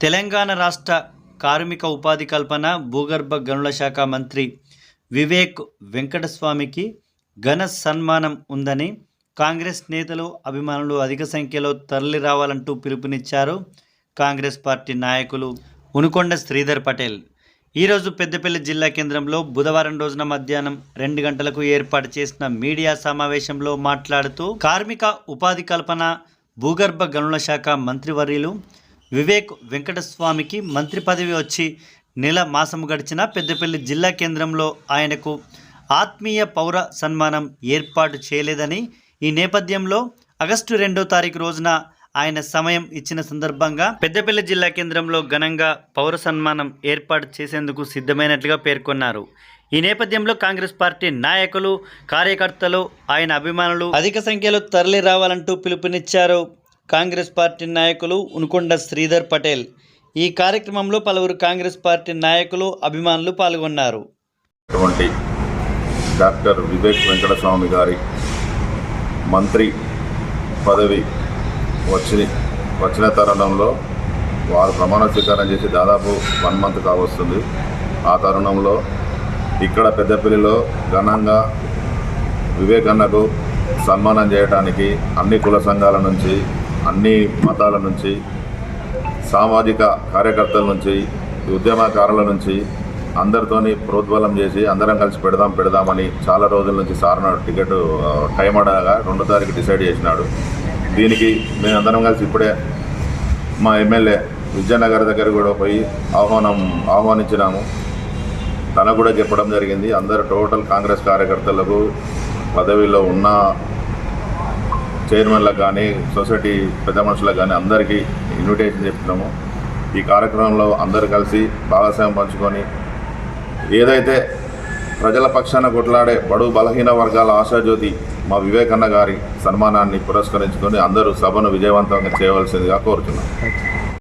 తెలంగాణ రాష్ట్ర కార్మిక ఉపాధి కల్పన భూగర్భ గనుల శాఖ మంత్రి వివేక్ వెంకటస్వామికి ఘన సన్మానం ఉందని కాంగ్రెస్ నేతలు అభిమానులు అధిక సంఖ్యలో తరలి రావాలంటూ పిలుపునిచ్చారు. కాంగ్రెస్ పార్టీ నాయకులు ఉనుకొండ శ్రీధర్ పటేల్. ఈరోజు పెద్దపల్లి జిల్లా కేంద్రంలో బుధవారం రోజున మధ్యాహ్నం రెండు గంటలకు ఏర్పాటు చేసిన మీడియా సమావేశంలో మాట్లాడుతూ కార్మిక ఉపాధి కల్పన భూగర్భ గనుల శాఖ మంత్రివర్యులు వివేక్ వెంకటస్వామికి మంత్రి పదవి వచ్చి నెల మాసం గడిచిన పెద్దపల్లి జిల్లా కేంద్రంలో ఆయనకు ఆత్మీయ పౌర సన్మానం ఏర్పాటు చేయలేదని ఈ నేపథ్యంలో ఆగస్టు రెండో తారీఖు రోజున ఆయన సమయం ఇచ్చిన సందర్భంగా పెద్దపల్లి జిల్లా కేంద్రంలో ఘనంగా పౌర సన్మానం ఏర్పాటు చేసేందుకు సిద్ధమైనట్లుగా పేర్కొన్నారు. ఈ నేపథ్యంలో కాంగ్రెస్ పార్టీ నాయకులు కార్యకర్తలు ఆయన అభిమానులు అధిక సంఖ్యలో తరలి రావాలంటూ పిలుపునిచ్చారు. కాంగ్రెస్ పార్టీ నాయకులు ఉనుకొండ శ్రీధర్ పటేల్. ఈ కార్యక్రమంలో పలువురు కాంగ్రెస్ పార్టీ నాయకులు అభిమానులు పాల్గొన్నారు. అటువంటి డాక్టర్ వివేక్ వెంకటస్వామి గారి మంత్రి పదవి వచ్చి వచ్చిన తరుణంలో వారు ప్రమాణ స్వీకారం చేసి దాదాపు వన్ మంత్ కావస్తుంది. ఆ తరుణంలో ఇక్కడ పెద్దపల్లిలో ఘనంగా వివేకన్నకు సన్మానం చేయడానికి అన్ని కుల సంఘాల నుంచి అన్ని మతాల నుంచి సామాజిక కార్యకర్తల నుంచి ఉద్యమకారుల నుంచి అందరితోని ప్రోద్బలం చేసి అందరం కలిసి పెడదాం పెడదామని చాలా రోజుల నుంచి సార్ టికెట్ టైం అడగా రెండో తారీఖు డిసైడ్ చేసినాడు. దీనికి మేము అందరం కలిసి ఇప్పుడే మా ఎమ్మెల్యే విజయనగర్ దగ్గర కూడా పోయి ఆహ్వానం ఆహ్వానించినాము. తనకు కూడా చెప్పడం జరిగింది అందరు టోటల్ కాంగ్రెస్ కార్యకర్తలకు పదవిలో ఉన్న చైర్మన్లకు కానీ సొసైటీ పెద్ద మనుషులకు కానీ అందరికీ ఇన్విటేషన్ చెప్తున్నాము. ఈ కార్యక్రమంలో అందరు కలిసి భాగస్వామ్యం పంచుకొని ఏదైతే ప్రజల పక్షాన కొట్లాడే బడు బలహీన వర్గాల ఆశాజ్యోతి మా వివేకన్న గారి సన్మానాన్ని పురస్కరించుకొని అందరూ సభను విజయవంతంగా చేయవలసిందిగా కోరుతున్నాం.